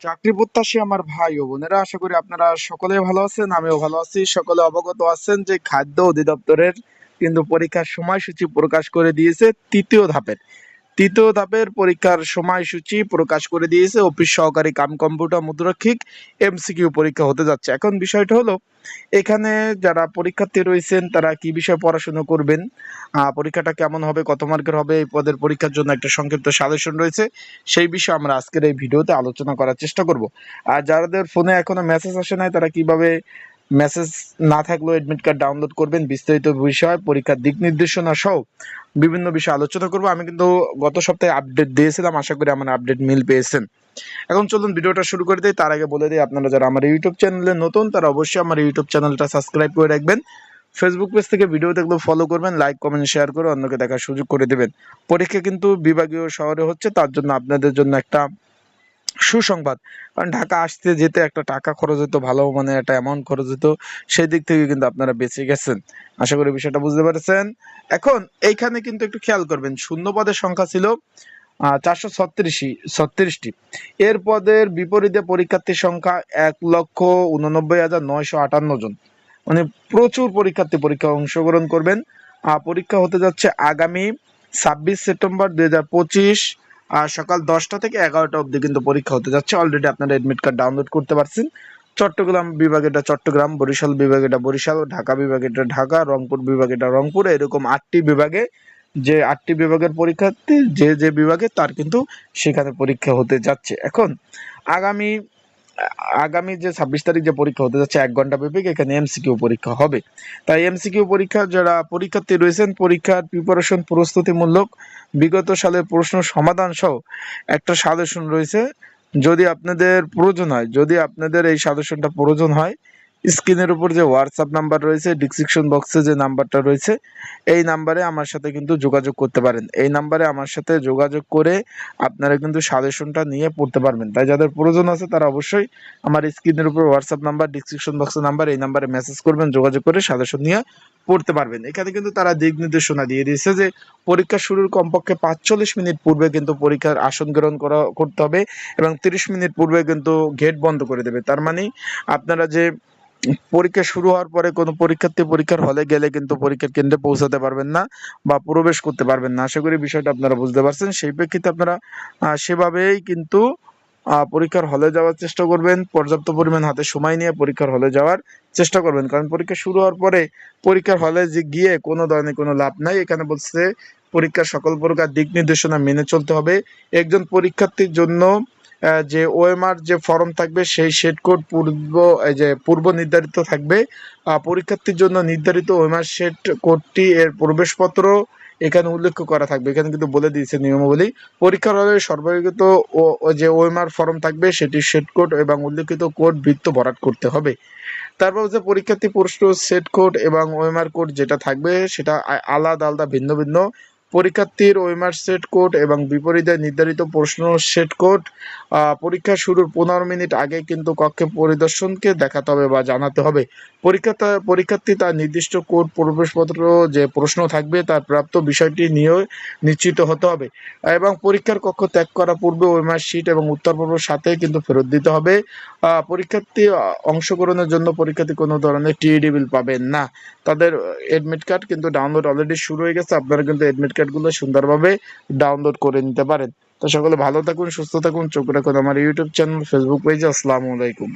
চাকরি প্রত্যাশী আমার ভাই ও বোনেরা, আশা করি আপনারা সকলে ভালো আছেন, আমিও ভালো আছি। সকলে অবগত আছেন যে খাদ্য অধিদপ্তরের কিন্তু পরীক্ষার সময়সূচি প্রকাশ করে দিয়েছে তৃতীয় ধাপের। তৃতীয় ধাপের পরীক্ষার সময়সূচি প্রকাশ করে দিয়েছে। অফিস সহকারী কাম কম্পিউটার মুদ্রাক্ষিক এমসিকিউ পরীক্ষা হতে যাচ্ছে। এখন বিষয়টা হলো, এখানে যারা পরীক্ষার্থী রয়েছেন, তারা কি বিষয়ে পড়াশোনা করবেন? পরীক্ষাটা কেমন হবে? কত মার্কের হবে? এই পদের পরীক্ষার জন্য একটা সংক্ষিপ্ত সাজেশন রয়েছে। সেই বিষয়ে আমরা আজকের এই ভিডিওতে আলোচনা করার চেষ্টা করব। আর যাদের ফোনে এখনও মেসেজ আসে নাই, তারা কীভাবে মেসেজ না থাকলেও এডমিট কার্ড ডাউনলোড করবেন, বিস্তারিত বিষয় পরীক্ষার দিক নির্দেশনা সহ। বিভিন্ন বিষয়ে আলোচনা করব। আমি কিন্তু গত সপ্তাহে আপডেট দিয়েছিলাম, আশা করি আমার আপডেট মিল পেয়েছেন। এখন চলুন ভিডিওটা শুরু করে দিই। তার আগে বলে দিই, আপনারা যারা আমার ইউটিউব চ্যানেলে নতুন, তারা অবশ্যই আমার ইউটিউব চ্যানেলটা সাবস্ক্রাইব করে রাখবেন। ফেসবুক পেজ থেকে ভিডিও দেখলে ফলো করবেন লাইক কমেন্ট শেয়ার করে অন্যকে দেখার সুযোগ করে দেবেন। পরীক্ষা কিন্তু বিভাগীয় শহরে হচ্ছে, তার জন্য আপনাদের জন্য একটা সুসংবাদ। কারণ ঢাকা আসতে যেতে একটা টাকা খরচ হতো ভালো মানে একটা অ্যামাউন্ট খরচ হতো সেই দিক থেকে কিন্তু আপনারা বেঁচে গেছেন। আশা করি বিষয়টা বুঝতে পেরেছেন। এখন এইখানে কিন্তু একটু খেয়াল করবেন, শূন্য পদের সংখ্যা ছিল চারশো ছত্রিশই ছত্রিশটি। এর পদের বিপরীতে পরীক্ষার্থীর সংখ্যা এক লক্ষ উননব্বই হাজার নয়শো আটান্ন জন। মানে প্রচুর পরীক্ষার্থী পরীক্ষায় অংশগ্রহণ করবেন। পরীক্ষা হতে যাচ্ছে আগামী ছাব্বিশ সেপ্টেম্বর দুই হাজার পঁচিশ। সকাল দশটা থেকে এগারোটা অবধি কিন্তু পরীক্ষা হতে যাচ্ছে। অলরেডি আপনারা এডমিট কার্ড ডাউনলোড করতে পারছেন। চট্টগ্রাম বিভাগেটা চট্টগ্রাম, বরিশাল বিভাগেটা বরিশাল, ঢাকা বিভাগেটা ঢাকা, রংপুর বিভাগেটা রংপুর। এরকম আটটি বিভাগে যে আটটি বিভাগের পরীক্ষার্থী, যে যে বিভাগে তার কিন্তু সেখানে পরীক্ষা হতে যাচ্ছে। এখন আগামী আগামী যে ছাব্বিশ তারিখ যে পরীক্ষা হতে যাচ্ছে, এক ঘণ্টা ব্যাপী এখানে এমসিকিউ পরীক্ষা হবে। তাই এমসিকিউ পরীক্ষা, যারা পরীক্ষার্থী রয়েছেন, পরীক্ষার প্রিপারেশন প্রস্তুতিমূলক বিগত সালের প্রশ্ন সমাধান সহ একটা সাজেশন রয়েছে। যদি আপনাদের প্রয়োজন হয়, যদি আপনাদের এই সাজেশনটা প্রয়োজন হয় স্ক্রিনের উপর যে হোয়াটসঅ্যাপ নাম্বার রয়েছে ডিসক্রিপশন বক্সে যে নাম্বারটা রয়েছে, এই নাম্বারে আমার সাথে কিন্তু যোগাযোগ করতে পারেন। এই নাম্বারে আমার সাথে যোগাযোগ করে আপনারা কিন্তু সাজেশনটা নিয়ে পড়তে পারবেন। তাই যাদের প্রয়োজন আছে, তারা অবশ্যই আমার স্ক্রিনের উপর হোয়াটসঅ্যাপ নাম্বার ডিসক্রিপশন বক্সের নাম্বার এই নাম্বারে মেসেজ করবেন, যোগাযোগ করে সাজেশন নিয়ে পড়তে পারবেন। এখানে কিন্তু তারা দিক নির্দেশনা দিয়ে দিয়েছে যে, পরীক্ষা শুরুর কমপক্ষে পাঁচচল্লিশ মিনিট পূর্বে কিন্তু পরীক্ষার আসন গ্রহণ করা, করতে হবে এবং তিরিশ মিনিট পূর্বে কিন্তু গেট বন্ধ করে দেবে। তার মানে আপনারা যে পরীক্ষা শুরু হওয়ার পরে কোনো পরীক্ষার্থী পরীক্ষার হলে গেলে কিন্তু পরীক্ষার কেন্দ্রে পৌঁছাতে পারবেন না বা প্রবেশ করতে পারবেন না। আশা করি বিষয়টা আপনারা বুঝতে পারছেন। সেই প্রেক্ষিতে আপনারা সেভাবেই কিন্তু পরীক্ষার হলে যাওয়ার চেষ্টা করবেন। পর্যাপ্ত পরিমাণ হাতে সময় নিয়ে পরীক্ষার হলে যাওয়ার চেষ্টা করবেন। কারণ পরীক্ষা শুরু হওয়ার পরে পরীক্ষার হলে যে গিয়ে কোনো ধরনের কোনো লাভ নাই। এখানে বলছে পরীক্ষার সকল প্রকার দিক নির্দেশনা মেনে চলতে হবে। একজন পরীক্ষার্থীর জন্য যে ওএমআর যে ফর্ম থাকবে, সেই শেড কোড পূর্ব, এই যে পূর্ব নির্ধারিত থাকবে। পরীক্ষার্থীর জন্য নির্ধারিত ওএমআর শেড কোডটি এর প্রবেশপত্র এখানে উল্লেখ করা থাকবে। এখানে কিন্তু বলে দিয়েছে নিয়মাবলী। পরীক্ষার হলে ও যে ওএমআর ফর্ম থাকবে, সেটি শেড কোড এবং উল্লেখিত কোড বৃত্ত ভরাট করতে হবে। তারপর হচ্ছে পরীক্ষার্থী প্রশ্ন সেট কোড এবং ওএমআর কোড যেটা থাকবে, সেটা আলাদা আলাদা, ভিন্ন ভিন্ন। পরীক্ষার্থীর ওএমআর সেট কোড এবং বিপরীতে নির্ধারিত প্রশ্ন সেট কোড পরীক্ষা শুরুর পনেরো মিনিট আগে কিন্তু কক্ষে পরিদর্শনকে দেখাতে হবে বা জানাতে হবে। পরীক্ষা পরীক্ষার্থী তার নির্দিষ্ট কোড প্রবেশপত্র যে প্রশ্ন থাকবে তার প্রাপ্ত বিষয়টি নিয়ে নিশ্চিত হতে হবে এবং পরীক্ষার কক্ষ ত্যাগ করার পূর্বে ওএমআর শিট এবং উত্তরপর্ব সাথে কিন্তু ফেরত দিতে হবে। পরীক্ষার্থী অংশগ্রহণের জন্য পরীক্ষার্থী কোনো ধরনের টিইডি বিল পাবেন না। তাদের এডমিট কার্ড কিন্তু ডাউনলোড অলরেডি শুরু হয়ে গেছে। আপনারা কিন্তু এডমিট কার্ডগুলো সুন্দরভাবে ডাউনলোড করে নিতে পারেন। তো সকলে ভালো থাকুন, সুস্থ থাকুন। চোখ রাখুন আমার ইউটিউব চ্যানেল ফেসবুক পেজে আসসালামু আলাইকুম।